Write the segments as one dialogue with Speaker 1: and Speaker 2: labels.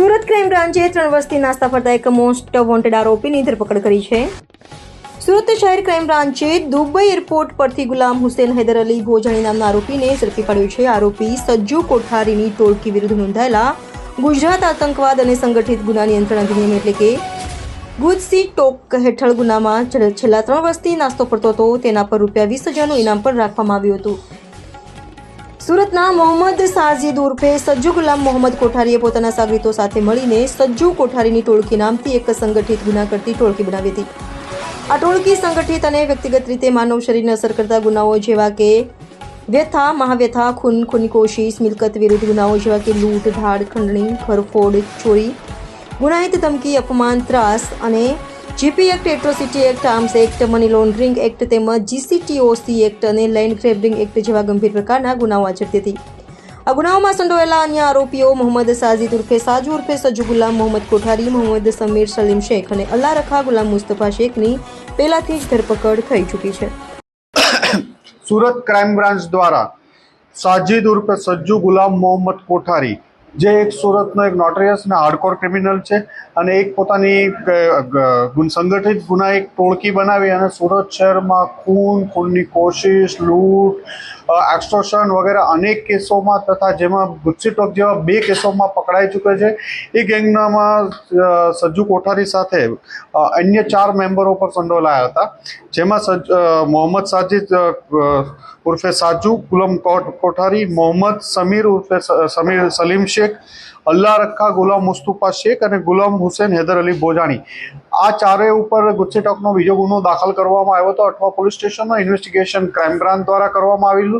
Speaker 1: Crime બ્રાન્ચે ત્રણ વર્ષથી નાસ્તા ફરતા એક મોસ્ટ વોન્ટેડ આરોપીની ધરપકડ કરી છે. સુરત શહેર ક્રાઇમ બ્રાન્ચે દુબઈ એરપોર્ટ પરથી ગુલામ હુસેન હૈદર અલી ભોજાણી નામના આરોપીને ઝડપી પાડ્યો છે. આરોપી સજ્જુ કોઠારીની ટોળકી વિરુદ્ધ નોંધાયેલા ગુજરાત આતંકવાદ અને સંગઠિત ગુના નિયંત્રણ અધિનિયમ એટલે કે ગુજસી ટોક હેઠળ ગુનામાં છેલ્લા ત્રણ વર્ષથી નાસ્તો કરતો હતો. તેના પર રૂપિયા વીસ હજારનું ઇનામ પણ રાખવામાં આવ્યું હતું. સુરતના મોહમ્મદ સાજીદ ઉર્ફે સજ્જુ ગુલામ મોહમ્મદ કોઠારીએ પોતાના સાગરીતો સાથે મળીને સજ્જુ કોઠારીની ટોળકી નામથી એક સંગઠિત ગુના કરતી ટોળકી બનાવી હતી. આ ટોળકી સંગઠિત અને વ્યક્તિગત રીતે માનવ શરીરને અસર કરતા ગુનાઓ જેવા કે વ્યથા, મહાવ્યથા, ખૂન ખૂની કોશિશ મિલકત વિરુદ્ધ ગુનાઓ જેવા કે લૂંટ ધાડ ખંડણી ઘરફોડ ચોરી, ગુનાહિત ધમકી, અપમાન, ત્રાસ અને GP act, atrocity act, arms act, money laundering act તેમજ જીસીટીઓસી એક્ટ અને લેન્ડ ગ્રેબિંગ એક્ટ જેવા ગંભીર પ્રકારના ગુનાઓ આચરતી હતી. આ ગુનાઓમાં સંડોવાયેલા અન્ય આરોપીઓ મોહમ્મદ સાજીદ ઉર્ફે સાજુ ઉર્ફે સજુ ગુલામ મોહમ્મદ કોઠારી, મોહમ્મદ સમીર સલીમ શેખ અને અલ્લા રખા ગુલામ મુસ્તફા શેખની પહેલાથી જ ધરપકડ થઈ ચૂકી છે.
Speaker 2: સુરત ક્રાઇમ બ્રાન્ચ દ્વારા સાજીદ ઉર્ફે સજ્જુ ગુલામ મોહમ્મદ કોઠારી જે એક સુરતનો એક નોટરિયસ અને હાર્ડકોર ક્રિમિનલ છે અને એક પોતાની સંગઠિત ગુના એક ટોળકી બનાવી અને સુરત શહેરમાં ખૂન, ખૂનની કોશિશ, લૂંટ એક્સ્ટોર્શન વગેરે અનેક કેસોમાં તથા જેમાં ગુસ્સી ટોક જેવા બે કેસોમાં પકડાઈ ચૂકે છે. એ ગેંગનામાં સજ્જુ કોઠારી સાથે અન્ય ચાર મેમ્બરો પર સંડોવાયા હતા. જેમાં સજ મોહમ્મદ સાજિદ ઉર્ફે સાજુ, ગુલામ કોઠારી, મોહમ્મદ સમીર ઉર્ફે સમીર સલીમ શેખ, અલ્લા રખા, ગુલામ મુસ્તુફા શેખ અને ગુલામ હુસેન હૈદર અલી બોજાણી આ ચારેય ઉપર ગુસ્સેટોકનો બીજો ગુનો દાખલ કરવામાં આવ્યો હતો. અઠવા પોલીસ સ્ટેશનમાં ઇન્વેસ્ટિગેશન ક્રાઇમ બ્રાન્ચ દ્વારા કરવામાં આવેલું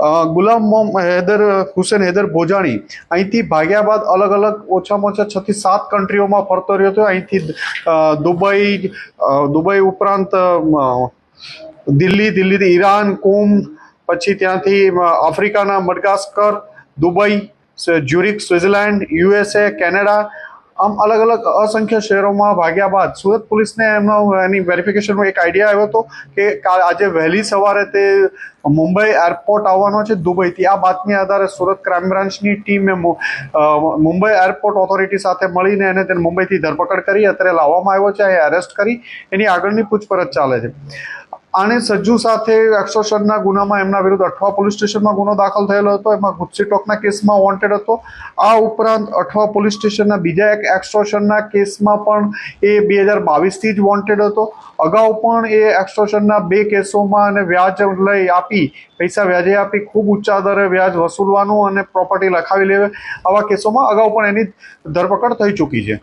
Speaker 2: ગુલામ હૈદર, હુસેન હૈદર ભોજાણી, અહીંથી ભાગ્યા બાદ અલગ અલગ ઓછામાં ઓછા છ થી સાત કન્ટ્રીઓમાં ફરતો રહ્યો હતો. અહીંથી દુબઈ દુબઈ ઉપરાંત દિલ્હી, દિલ્હીથી ઈરાન, કુમ, પછી ત્યાંથી આફ્રિકાના Madagascar, Dubai Zurich Switzerland USA Canada આમ અલગ અલગ અસંખ્ય શહેરોમાં ભાગ્યા બાદ સુરત પોલીસને એમનો, એની વેરિફિકેશનનો એક આઈડિયા આવ્યો હતો કે આજે વહેલી સવારે તે મુંબઈ એરપોર્ટ આવવાનો છે, દુબઈથી. આ બાતમી આધારે સુરત ક્રાઇમ બ્રાન્ચની ટીમે મુંબઈ એરપોર્ટ ઓથોરિટી સાથે મળીને એને તેને મુંબઈથી ધરપકડ કરી, અત્યારે લાવવામાં આવ્યો છે એ એરેસ્ટ કરી. એની આગળની પૂછપરછ ચાલે છે. આણે સજ્જુ સાથે એક્સોશનના ગુનામાં એમના વિરુદ્ધ અઠવા પોલીસ સ્ટેશનમાં ગુનો દાખલ થયેલો હતો. એમાં ગુસ્સી ટોકના કેસમાં વોન્ટેડ હતો. આ ઉપરાંત અઠવા પોલીસ સ્ટેશનના બીજા એક એક્સટ્રોશનના કેસમાં પણ એ બે હજાર બાવીસથી જ વોન્ટેડ હતો. અગાઉ પણ એ એક્સટ્રોશનના બે કેસોમાં અને વ્યાજ લઈ આપી, પૈસા વ્યાજે આપી, ખૂબ ઊંચા દરે વ્યાજ વસૂલવાનું અને પ્રોપર્ટી લખાવી લેવે. આવા કેસોમાં અગાઉ પણ એની ધરપકડ થઈ ચૂકી છે.